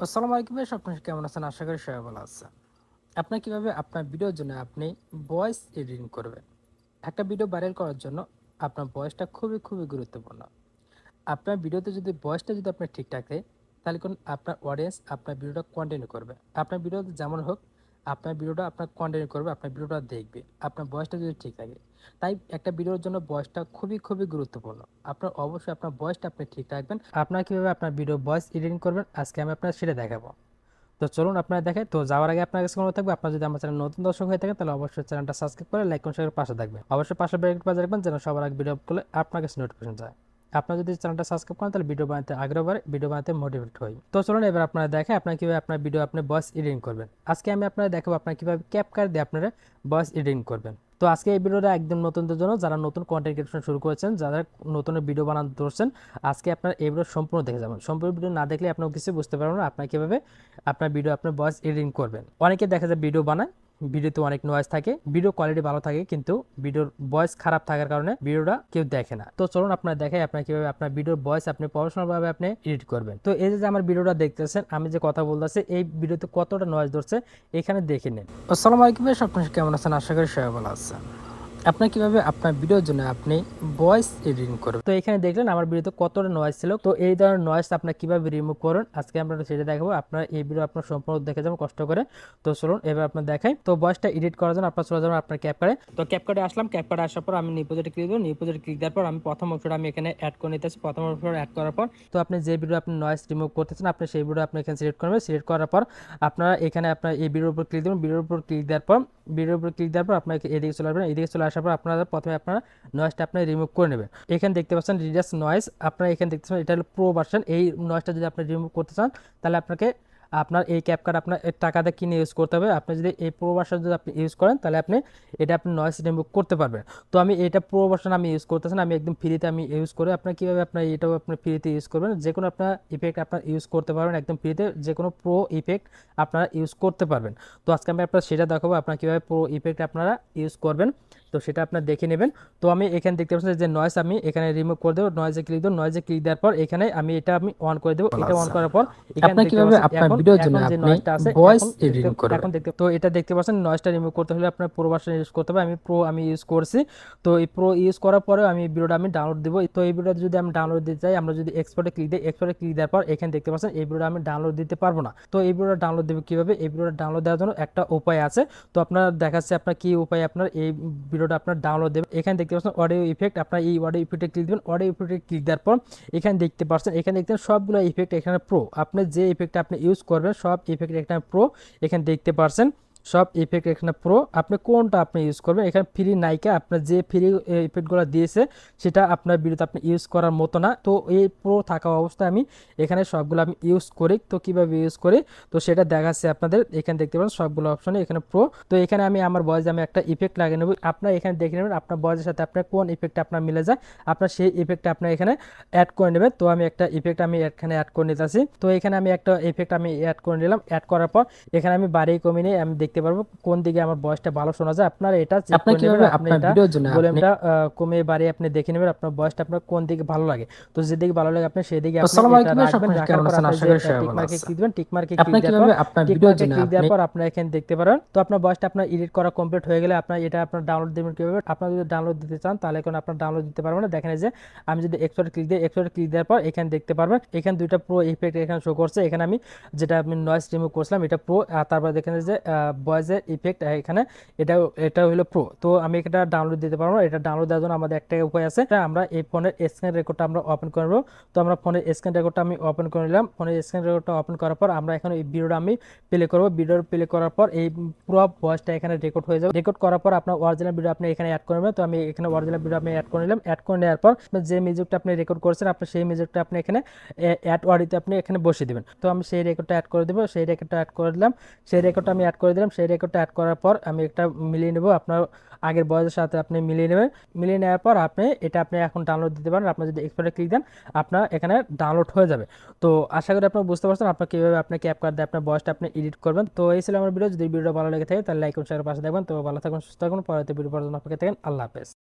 আসসালামু আলাইকুম ভাই আপনার কেমন আছেন? আশা করি সবাই ভালো আছে আপনার কীভাবে আপনার ভিডিওর জন্য আপনি ভয়েস এডিটিং করবেন? একটা ভিডিও ভাইরাল করার জন্য আপনার ভয়েসটা খুবই খুবই গুরুত্বপূর্ণ। আপনার ভিডিওতে যদি ভয়েসটা যদি আপনার ঠিক থাকে, তাহলে কোন আপনার অডিয়েন্স আপনার ভিডিওটা কন্টিনিউ করবে। আপনার ভিডিওতে যেমন হোক আপনার ভিডিওটা আপনার কন্টিনিউ করবে, আপনার ভিডিওটা দেখবে, আপনার বয়সটা যদি ঠিক থাকে। তাই একটা ভিডিওর জন্য বয়সটা খুবই খুবই গুরুত্বপূর্ণ। আপনার অবশ্যই আপনার বয়সটা আপনি ঠিক রাখবেন। আপনার কীভাবে আপনার ভিডিও ভয়েস এডিটিং করবেন, আজকে আমি আপনার সেটা দেখাবো। তো চলুন আপনারা দেখেন, তো যাওয়ার আগে আপনার কাছে কোনো থাকবে, আপনার যদি আমার চ্যানেল নতুন দর্শক হয়ে থাকেন, তাহলে অবশ্যই চ্যানেলটা সাবস্ক্রাইব করে লাইক করে পাশে থাকবে অবশ্যই পাশে বেল বাজে রাখবেন, যেন সবার আগে ভিডিও করলে আপনার কাছে নোটিফিকেশন যায়। আপনার যদি চ্যানেলটা সাবস্ক্রাইব করেন, তাহলে ভিডিও বানাতে আগ্রহ বাড়ে, ভিডিও বানাতে মোটিভেট হই। তো চলুন এবার আপনারা দেখে আপনার কীভাবে আপনার ভিডিও আপনি ভয়েস এডিটিং করবেন। আজকে আমি আপনারা দেখাবো আপনার কীভাবে ক্যাপকার দিয়ে আপনারা ভয়েস এডিটিং করবেন। তো আজকে এই ভিডিওটা একদম নতুনদের জন্য, যারা নতুন কন্টেন্ট ক্রিয়েশন শুরু করেছেন, যারা নতুন ভিডিও বানাতে ধরছেন, আজকে আপনার এই ভিডিও সম্পূর্ণ দেখে যাবেন। সম্পূর্ণ ভিডিও না দেখলে আপনার কিছু বুঝতে পারবেন না, আপনার কীভাবে আপনার ভিডিও আপনার ভয়েস এডিটিং করবেন। অনেকে দেখা যায় ভিডিও বানায় ভিডিওতে অনেক নয়েজ থাকে ভিডিও কোয়ালিটি ভালো থাকে, কিন্তু ভিডিওর ভয়েস খারাপ থাকার কারণে ভিডিওটা কেউ দেখে না। তো চলুন আপনার দেখাই আপনার কীভাবে আপনার ভিডিওর ভয়েস আপনি প্রফেশনালভাবে আপনি এডিট করবেন। তো এই যে আমার ভিডিওটা দেখতেছেন, আমি যে কথা বলতেছি, এই ভিডিওতে কতটা নয়েজ ধরছে, এখানে দেখে নিন। আসসালামু আলাইকুম আপনার কেমন আছেন? আশা করি সবাই ভালো আছেন। আপনার কীভাবে আপনার ভিডিওর জন্য আপনি ভয়েস এডিটিং করবেন? তো এখানে দেখলেন আমার ভিডিওতে কতটা নয়েজ ছিল। তো এই ধরনের নয়েজ আপনার কীভাবে রিমুভ করুন? আজকে আমরা সেটা দেখাবো। আপনার এই ভিডিও আপনার সম্পূর্ণ দেখে যাবেন, কষ্ট করে। তো চলুন, এবার আপনার দেখাই। তো ভয়েসটা এডিট করার জন্য আপনার চলে যাবেন আপনার ক্যাপকারে তো ক্যাপকারে আসলাম। ক্যাপকারে আসার পর আমি নিউ প্রজেক্টে ক্লিক দেবো নিউ প্রজেক্টে ক্লিক দেওয়ার পর আমি প্রথম অপশনটা আমি এখানে অ্যাড করে নিতেছি। প্রথম অপশন অ্যাড করার পর, তো আপনি যে ভিডিও আপনি নয়েজ রিমুভ করতেছেন, আপনি সেই ভিডিও আপনি এখানে সিলেক্ট করবেন। সিলেক্ট করার পর আপনারা এখানে আপনার এই ভিডিওর উপর ক্লিক দেবেন। ভিডিওর উপর ক্লিক দেওয়ার পর ভিডিওর উপর ক্লিক দেওয়ার পর আপনাকে এদিকে চলে আসবেন। এদিকে চলে আসার পর আপনারা প্রথমে আপনারা নয়েজটা আপনি রিমুভ করে নেবেন। এখানে দেখতে পাচ্ছেন রিডাস নয়েজ আপনারা এখানে দেখতে পাচ্ছেন এটা হলো প্রো ভার্সন এই নয়েজটা যদি আপনি রিমুভ করতে চান, তাহলে আপনাকে আপনার এই ক্যাপকার্ড আপনার টাকাতে কিনে ইউজ করতে হবে। আপনি যদি এই প্রো ভার্সন যদি আপনি ইউজ করেন, তাহলে আপনি এটা আপনি নয়েজ রিমুভ করতে পারবেন। তো আমি এটা প্রো ভার্সন আমি ইউজ করতেছেন আমি একদম ফ্রিতে আমি ইউজ করে আপনার কীভাবে আপনার এটাও আপনি ফ্রিতে ইউজ করবেন যে কোনো আপনার ইফেক্ট আপনার ইউজ করতে পারবেন একদম ফ্রিতে যে কোনো প্রো ইফেক্ট আপনারা ইউজ করতে পারবেন। তো আজকে আমি আপনার সেটা দেখাবো, আপনার কীভাবে প্রো ইফেক্ট আপনারা ইউজ করবেন। তো সেটা আপনার দেখে নেবেন। তো আমি এখানে দেখতে পাচ্ছি যে নয়েজ আমি এখানে রিমুভ করে দেবো নয়েজে ক্লিক দেবো নয়েজে ক্লিক দেওয়ার পর এখানে আমি এটা আমি অন করে দেবো। এটা অন করার পর এখানে কীভাবে আপনার ভিডিওর জন্য যে আপনি নয়েজটা আছে ভয়েস এখন এডিটিং করবেন? এখন দেখতে তো এটা দেখতে পাচ্ছেন নয়েজটা রিমুভ করতে হলে আপনার প্রো ভার্সন ইউজ করতে হবে। আমি প্রো আমি ইউজ করছি। তো এই প্রো ইউজ করার পরে আমি ভিডিওটা আমি ডাউনলোড দিব। তো এই ভিডিওটা যদি আমি ডাউনলোড দিতে চাই আমরা যদি এক্সপোর্টে ক্লিক দিই এক্সপোর্টে ক্লিক দেওয়ার পর এখানে দেখতে পাচ্ছেন এই ভিডিওটা আমি ডাউনলোড দিতে পারব না। তো এই ভিডিওটা ডাউনলোড দেবে কীভাবে? এই ভিডিওটা ডাউনলোড দেওয়ার জন্য একটা উপায় আছে। তো আপনার দেখাচ্ছে আপনার কি উপায় আপনার? এই ভিডিওটা আপনার ডাউনলোড দেবেন। এখানে দেখতে পাচ্ছেন অডিও ইফেক্ট আপনার এই অডিও ইফেক্টে ক্লিক দেবেন। অডিও ইফেক্টে ক্লিক দেওয়ার পর এখানে দেখতে পাচ্ছেন, এখানে দেখতে সবগুলো ইফেক্ট এখানে প্রো আপনি যে ইফেক্টটা আপনি ইউজ করবেন, সব ইফেক্ট এখানে প্রো এখানে দেখতে পাচ্ছেন। সব ইফেক্ট এখানে প্রো আপনি কোনটা আপনি ইউজ করবেন? এখানে ফ্রি নাইকা আপনার যে ফ্রি ইফেক্টগুলো দিয়েছে, সেটা আপনার ভিডিওতে আপনি ইউজ করার মতো না। তো এই প্রো থাকা অবস্থায় আমি এখানে সবগুলো আমি ইউজ করি। তো কীভাবে ইউজ করি? তো সেটা দেখাচ্ছে আপনাদের। এখানে দেখতে পারেন সবগুলো অপশনে এখানে প্রো তো এখানে আমি আমার বয়সে আমি একটা ইফেক্ট লাগিয়ে নেব। আপনার এখানে দেখে নেবেন আপনার বয়সের সাথে আপনার কোন ইফেক্ট আপনার মিলে যায়। আপনার সেই ইফেক্ট আপনার এখানে অ্যাড করে নেবেন। তো আমি একটা ইফেক্ট আমি এখানে অ্যাড করে নিতেছি। তো এখানে আমি একটা ইফেক্ট আমি অ্যাড করে নিলাম। অ্যাড করার পর এখানে আমি বাড়ি কমিয়ে আমি দেখতে পারব কোন দিকে আমার বয়সটা ভালো শোনা যায়। আপনার এটা আপনার কীভাবে আপনি আপনার এটা ভিডিওর জন্য ভলিউমটা কমিয়ে বাড়িয়ে আপনি দেখে নেবেন আপনার বয়সটা আপনার কোন দিকে ভালো লাগে। তো যেদিকে ভালো লাগে আপনি সেদিকে আপনি আসসালামু আলাইকুম রাখার কেমন পর আছেন? আপনি আশা করি সবাই ভালো আছেন। click দিবেন, tick mark এ আপনার কীভাবে আপনার ভিডিওর জন্য click দেওয়ার পর আপনারা এখানে দেখতে পারেন। তো আপনার বয়সটা আপনার এডিট করা কমপ্লিট হয়ে গেলে আপনার এটা আপনার ডাউনলোড দেবেন কীভাবে? আপনার যদি ডাউনলোড দিতে চান তাহলে এখন আপনার ডাউনলোড দিতে পারবেন না। দেখেন এই যে আমি যদি এক্সপোর্ট ক্লিক দিই এক্সপোর্ট ক্লিক দেওয়ার পর এখানে দেখতে পারবেন এখানে দুইটা প্রো ইফেক্ট এখানে শো করছে। এখানে আমি যেটা আমি নয়েজ রিমুভ করছিলাম এটা প্রো আর তারপর দেখেন যে ভয়েসের ইফেক্ট এখানে এটা এটা হলো প্রো তো আমি এটা ডাউনলোড দিতে পারব। এটা ডাউনলোড দেওয়ার জন্য আমাদের একটা উপায় আছে। আমরা এই ফোনের স্ক্রিন রেকর্ডটা আমরা ওপেন করব তো আমরা ফোনের স্ক্রিন রেকর্ডটা আমি ওপেন করে নিলাম। ফোনের স্ক্রিন রেকর্ডটা ওপেন করার পর আমরা এখন এই ভিডিওটা আমি প্লে করব। ভিডিও প্লে করার পর এই পুরো ভয়েসটা এখানে রেকর্ড হয়ে যাবে। রেকর্ড করার পর আপনার অরিজিনাল ভিডিও আপনি এখানে অ্যাড করে নেবেন। তো আমি এখানে অরিজিনাল ভিডিও আমি অ্যাড করে নিলাম। অ্যাড করে নেওয়ার পর যে মিউজিকটা আপনি রেকর্ড করেছেন আপনি সেই মিউজিকটা আপনি এখানে অ্যাড অডিতে আপনি এখানে বসিয়ে দেবেন। তো আমি সেই রেকর্ডটা অ্যাড করে দেবো। সেই রেকর্ডটা অ্যাড করে দিলাম। সেই রেকর্ডটা আমি অ্যাড করে দিলাম। সেই রেকর্ডটা অ্যাড করার পর আমি একটা মিলিয়ে নেব। আপনার আগের বয়সের সাথে আপনি মিলিয়ে নেবেন। মিলিয়ে নেওয়ার পর আপনি, এটা আপনি এখন ডাউনলোড দিতে পারেন। আপনি যদি এক্সপোর্টে ক্লিক দেন, আপনার এখানে ডাউনলোড হয়ে যাবে। তো আশা করি আপনার বুঝতে পারছেন আপনার কীভাবে আপনি ক্যাপ কার্ড দিয়ে আপনার বয়সটা আপনি এডিট করবেন। তো এই ছিল আমার ভিডিও যদি ভিডিও ভালো লেগে থাকে তাহলে লাইক এবং শেয়ার পাশে দেখবেন তো ভালো থাকুন সুস্থ থাকুন পরবর্তী ভিডিও পর্যন্ত আপনাকে থাকেন আল্লাহ হাফেজ।